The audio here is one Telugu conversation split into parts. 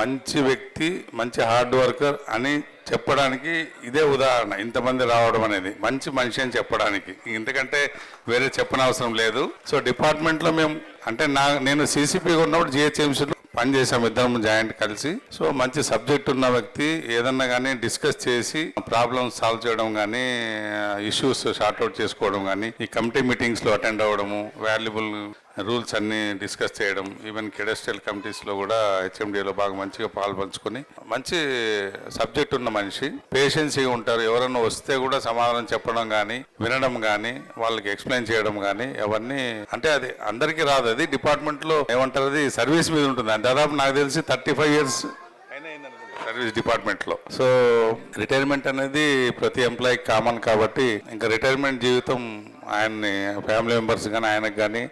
మంచి వ్యక్తి మంచి హార్డ్ వర్కర్ అని చెప్పడానికి ఇదే ఉదాహరణ ఇంతమంది రావడం అనేది మంచి మనిషి అని చెప్పడానికి. ఇంతకంటే వేరే చెప్పనవసరం లేదు. సో డిపార్ట్మెంట్లో మేము అంటే నా నేను సీసీపీగా ఉన్నప్పుడు జిహెచ్ఎంసీలో పనిచేసాం ఇద్దరం జాయింట్ కలిసి. సో మంచి సబ్జెక్ట్ ఉన్న వ్యక్తి ఏదన్నా కానీ డిస్కస్ చేసి ప్రాబ్లమ్స్ సాల్వ్ చేయడం కానీ ఇష్యూస్ అవుట్ చేసుకోవడం కానీ ఈ కమిటీ మీటింగ్స్లో అటెండ్ అవ్వడము వాల్యుబుల్ రూల్స్ అన్నీ డిస్కస్ చేయడం ఈవెన్ కెడస్ట్రియల్ కమిటీస్లో కూడా హెచ్ఎండిలో బాగా మంచిగా పాల్పంచుకొని మంచి సబ్జెక్ట్ ఉన్న మనిషి పేషెన్సీగా ఉంటారు ఎవరైనా వస్తే కూడా సమాధానం చెప్పడం కానీ వినడం కానీ వాళ్ళకి ఎక్స్ప్లెయిన్ చేయడం కానీ అవన్నీ అంటే అది అందరికీ రాదు. అది డిపార్ట్మెంట్లో ఏమంటారు అది సర్వీస్ మీద ఉంటుంది. దాదాపు నాకు తెలిసి థర్టీ ఫైవ్ ఇయర్స్ సర్వీస్ డిపార్ట్మెంట్లో. సో రిటైర్మెంట్ అనేది ప్రతి ఎంప్లాయీకి కామన్ కాబట్టి ఇంకా రిటైర్మెంట్ జీవితం ఆయన్ని ఫ్యామిలీ మెంబర్స్ కానీ ఆయనకు కానీ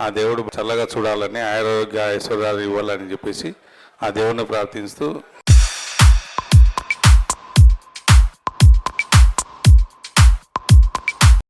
ఆ దేవుడు చల్లగా చూడాలని ఆరోగ్య ఐశ్వర్యాలు ఇవ్వాలని చెప్పేసి ఆ దేవుడిని ప్రార్థిస్తూ